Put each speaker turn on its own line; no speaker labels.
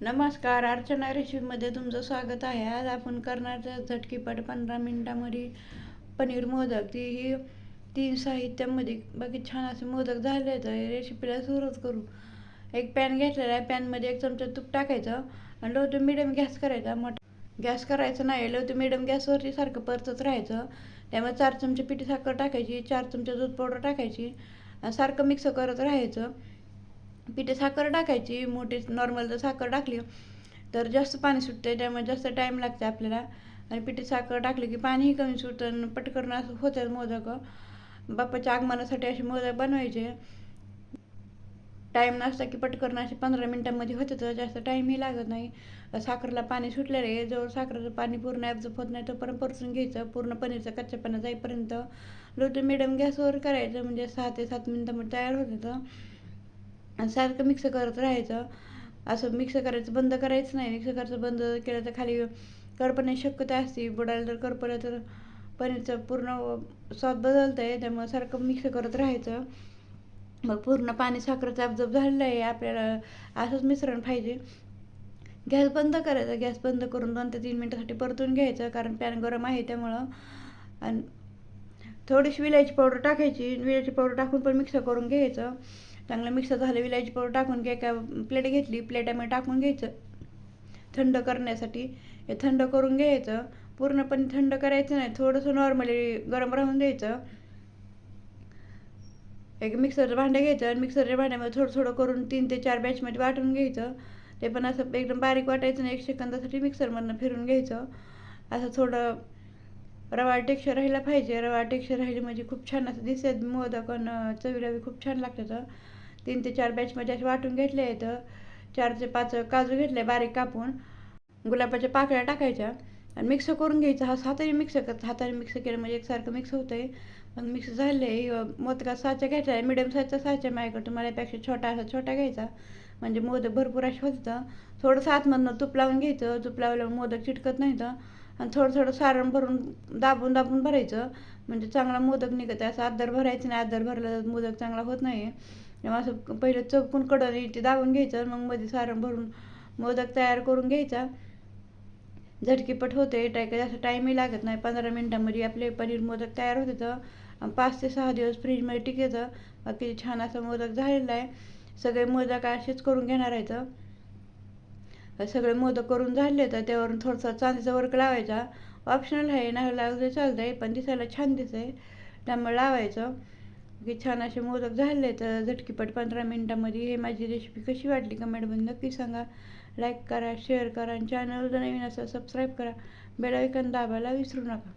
नमस्कार अर्चना रेसिपीमध्ये तुमचं स्वागत आहे. आज आपण करणार झटकीपट पंधरा मिनटामध्ये पनीर मोदक. ती ही तीन साहित्यामध्ये बाकी छान असे मोदक झाले तर रेसिपीला सुरुवात करू. एक पॅन घेतलेला आहे. पॅनमध्ये एक चमचा तूप टाकायचं आणि लो टू मिडियम गॅस करायचा. मोठा गॅस करायचा नाही लो टू मिडियम गॅसवरती सारखं परतत राहायचं. त्यामुळे चार चमचे पिठी साखर टाकायची चार चमचे दूध पावडर टाकायची आणि सारखं मिक्स करत राहायचं. पिठे साखर टाकायची मोठी नॉर्मल जर साखर टाकली तर जास्त पाणी सुटते त्यामुळे जास्त टाईम लागते आपल्याला. आणि पिठे साखर टाकली की पाणीही कमी सुटतं आणि पटकन असं होतं मोदक. बाप्पाच्या आगमनासाठी असे मोदक बनवायचे. टाईम नसता की पटकन असे पंधरा मिनटामध्ये होते तर जास्त टाईमही लागत नाही. साखरला पाणी सुटलेलं आहे जवळ साखरेचं पाणी पूर्ण ॲब्झॉर्ब होत नाही तोपर्यंत परतून घ्यायचं पूर्ण पनीरचं कच्च्यापणा जाईपर्यंत. लो टू मिडियम गॅसवर करायचं म्हणजे सहा ते सात मिनटामध्ये तयार होतं सारखं मिक्स करत राहायचं. असं मिक्स करायचं बंद करायचं नाही. मिक्स करायचं बंद केलं तर खाली करपण्याची शक्यता असते. बुडायला तर करपलं तर पनीरचं पूर्ण स्वाद बदलतं आहे त्यामुळे सारखं मिक्स करत राहायचं. मग पूर्ण पाणी साखरेचं ॲब्झॉर्ब झालेलं आहे. आपल्याला असंच मिश्रण पाहिजे. गॅस बंद करायचा. गॅस बंद करून दोन ते तीन मिनटासाठी परतून घ्यायचं. कारण पॅन गरम आहे त्यामुळं. आणि थोडीशी विलायची पावडर टाकायची. विलायची पावडर टाकून पण मिक्स करून घ्यायचं. चांगलं मिक्स झालं विलायची पावडर टाकून घ्या एका प्लेट घेतली प्लेटामध्ये टाकून घ्यायचं. थंड करण्यासाठी. हे थंड करून घ्यायचं. पूर्णपणे थंड करायचं नाही थोडंसं नॉर्मली गरम राहून द्यायचं. एक मिक्सरचं भांडं घ्यायचं आणि मिक्सरच्या भांड्यामध्ये थोडं थोडं करून तीन ते चार बॅचमध्ये वाटून घ्यायचं. ते पण असं एकदम बारीक वाटायचं नाही एक सेकंदासाठी मिक्सरमधनं फिरून घ्यायचं. असं थोडं रवा टेक्स्चर राहिला पाहिजे. रवा टेक्स्चर राहिली म्हणजे खूप छान असं दिसत. मोदक आणि चवीला खूप छान लागतं तीन ते चार बॅचमध्ये असे वाटून घेतले आहेत चार ते पाच काजू घेतले बारीक कापून. गुलाबाच्या पाकळ्या टाकायच्या आणि मिक्स करून घ्यायचं. हा हाताने मिक्स करत हाताने मिक्स केलं म्हणजे एकसारखं मिक्स होतं आहे मग मिक्स झाले मोदकात मोदका साचा घ्यायचा आहे मिडियम साईजचा साचा माझ्याकडं. तुम्हाला यापेक्षा छोटा असा छोटा घ्यायचा. म्हणजे मोदक भरपूर असे होतं थोडंसं आतमधनं तूप लावून घ्यायचं. तूप लावल्यावर मोदक चिटकत नाही तर आणि थोडं थोडं सारण भरून दाबून दाबून भरायचं. म्हणजे चांगला मोदक निघत आहे असं. आदर भरायचं नाही. आदर भरला तर मोदक चांगला होत नाही तेव्हा असं पहिलं चौकून कडं ते दाबून घ्यायचं. मग मध्ये सारण भरून मोदक तयार करून घ्यायचा. झटकीपट होते. टाय जास्त टाईमही लागत नाही. पंधरा मिनटामध्ये आपले पनीर मोदक तयार होते. आणि पाच ते सहा दिवस फ्रीजमध्ये टिकायचं. बाकी छान असं मोदक झालेला आहे. सगळे मोदक असेच करून घेणार आहेत. सगळे मोदक करून झाले तर त्यावरून थोडंसं चांदीचा वर्क लावायचा. ऑप्शनल आहे नाही लावलं चालतं आहे पण दिसायला छान दिसतंय. त्यामुळे लावायचं. की छान असे मोदक झाले तर झटकीपट पंधरा मिनटामध्ये हे माझी रेसिपी कशी वाटली कमेंटमध्ये नक्की सांगा. लाईक करा शेअर करा आणि चॅनल जर नवीन असं सबस्क्राईब करा. बेलायकन दाबायला विसरू नका.